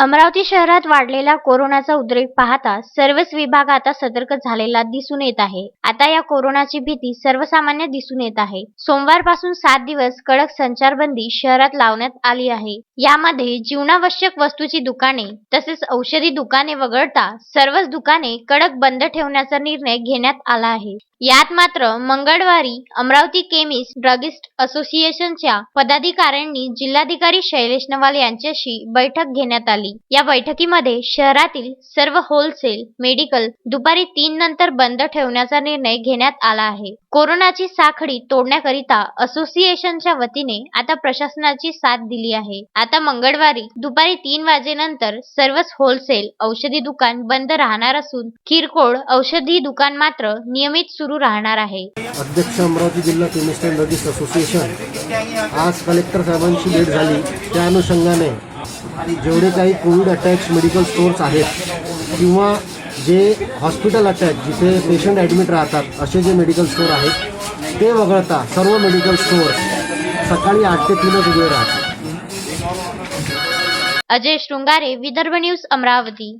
अमरावती शहरात वाढलेला कोरोनाचा उद्रेक पाहता सर्वच विभाग आता सतर्क झालेला दिसून येत आहे. आता या कोरोनाची भीती सर्वसामान्य दिसून येत आहे. सोमवारपासून सात दिवस कडक संचारबंदी शहरात लावण्यात आली आहे. यामध्ये जीवनावश्यक वस्तूची दुकाने तसेच औषधी दुकाने वगळता सर्वच दुकाने कडक बंद ठेवण्याचा निर्णय घेण्यात आला आहे. यात मात्र मंगळवारी अमरावती केमिस्ट ड्रगिस्ट असोसिएशनच्या पदाधिकाऱ्यांनी जिल्हाधिकारी शैलेश नवाल यांच्याशी बैठक घेण्यात आली. या बैठकीमध्ये शहरातील सर्व होलसेल मेडिकल दुपारी तीन नंतर बंद ठेवण्याचा निर्णय घेण्यात आला आहे. कोरोनाची साखळी तोडण्याकरिता असोसिएशनच्या वतीने आता प्रशासनाची साथ दिली आहे. आता मंगळवारी दुपारी तीन वाजेनंतर सर्वच होलसेल औषधी दुकान बंद राहणार असून किरकोळ औषधी दुकान मात्र नियमित सुरू राहणार आहे. अध्यक्ष अमरावती जिल्हा केमिस्ट अँड असोसिएशन आज कलेक्टर साहेबांची भेट झाली. त्या अनुषंगाने जेवढे काही कोविड अटॅच मेडिकल स्टोअर्स आहेत किंवा जे हॉस्पिटल अटॅच जिथे पेशंट ॲडमिट राहतात असे जे मेडिकल स्टोअर आहेत ते वगळता सर्व मेडिकल स्टोअर सकाळी आठ ते तीनच उभे राहतात. अजय शृंगारे विदर्भ न्यूज अमरावती.